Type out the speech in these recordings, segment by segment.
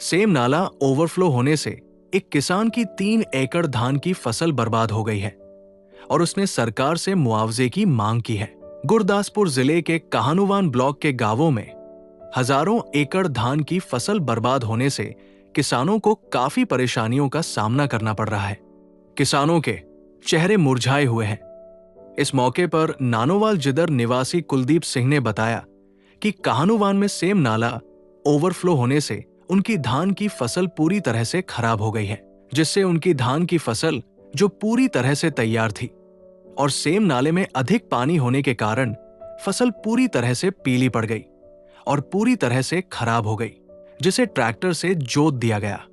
Same नाला overflow होने से एक किसान की तीन एकड़ धान की फ़सल बर्बाद हो गई है और उसने सरकार से मुआवजे की मांग की है। गुरदासपुर ज़िले के कहानुवान ब्लॉक के गाँवों में हज़ारों एकड़ धान की फ़सल बर्बाद होने से किसानों को काफ़ी परेशानियों का सामना करना पड़ रहा है। किसानों के चेहरे मुरझाए हुए हैं। इस मौके पर नानोवाल जिदर निवासी कुलदीप सिंह ने बताया कि कहानुवान में सेम नाला ओवरफ्लो होने से उनकी धान की फ़सल पूरी तरह से खराब हो गई है, जिससे उनकी धान की फ़सल जो पूरी तरह से तैयार थी और सेम नाले में अधिक पानी होने के कारण फ़सल पूरी तरह से पीली पड़ गई और पूरी तरह से खराब हो गई, जिसे ट्रैक्टर से जोत दिया गया।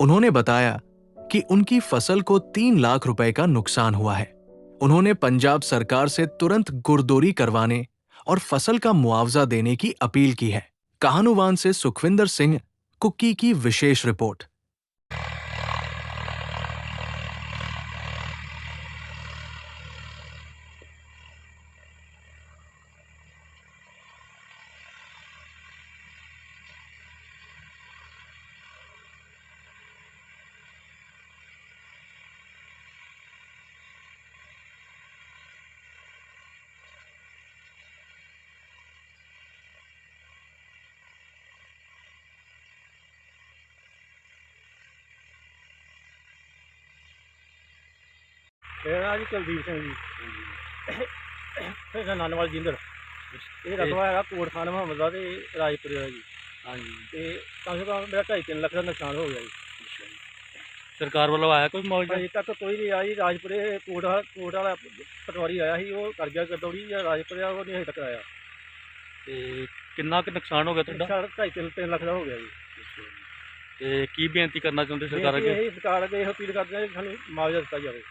उन्होंने बताया कि उनकी फ़सल को तीन लाख रुपए का नुकसान हुआ है। उन्होंने पंजाब सरकार से तुरंत गुरदोरी करवाने और फ़सल का मुआवजा देने की अपील की है। कहानुवान से सुखविंदर सिंह कुक्की की विशेष रिपोर्ट। ਮੇਰਾ ਨਾਮ ਜੀ ਕੁਲਦੀਪ ਸਿੰਘ ਜੀ। ਫਿਰ ਨਾਨਵਾਲ ਜਿੰਦਰ ਇਹ ਰਕਬਾ ਹੈਗਾ ਕੋਟ ਖਾਨ ਮੁਹੰਮਦ ਦਾ ਤੇ ਰਾਜਪੁਰੇ ਦਾ ਜੀ। ਹਾਂਜੀ। ਤੇ ਕਮ ਸੇ ਕਮ ਮੇਰਾ 2.5 ਲੱਖ ਦਾ ਨੁਕਸਾਨ ਹੋ ਗਿਆ ਜੀ। ਸਰਕਾਰ ਵੱਲੋਂ ਆਇਆ ਕੋਈ ਮੁਆਵਜ਼ਾ? ਅਜੇ ਤੱਕ ਕੋਈ ਨਹੀਂ ਆਇਆ ਜੀ। ਰਾਜਪੁਰੇ ਕੋਟ ਵਾਲਾ ਕੋਟ ਵਾਲਾ ਪਟਵਾਰੀ ਆਇਆ ਸੀ ਉਹ ਕਰ ਗਿਆ ਗਦੌੜੀ ਜਾਂ ਰਾਜਪੁਰੇ ਵਾਲਾ ਉਹ ਨਹੀਂ ਹਜੇ ਤੱਕ ਆਇਆ। ਤੇ ਕਿੰਨਾ ਕੁ ਨੁਕਸਾਨ ਹੋ ਗਿਆ ਤੁਹਾਡਾ? ਸਾਡਾ 2.5 3 ਲੱਖ ਦਾ ਹੋ ਗਿਆ ਜੀ। ਤੇ ਕੀ ਬੇਨਤੀ ਕਰਨਾ ਚਾਹੁੰਦੇ ਸਰਕਾਰ ਅੱਗੇ? ਇਹੀ ਸਰਕਾਰ ਅੱਗੇ ਇਹੋ ਅਪੀਲ ਕਰਦੇ ਕਿ ਸਾਨੂੰ ਮੁਆਵਜ਼ਾ ਦਿੱਤਾ ਜਾਵੇ।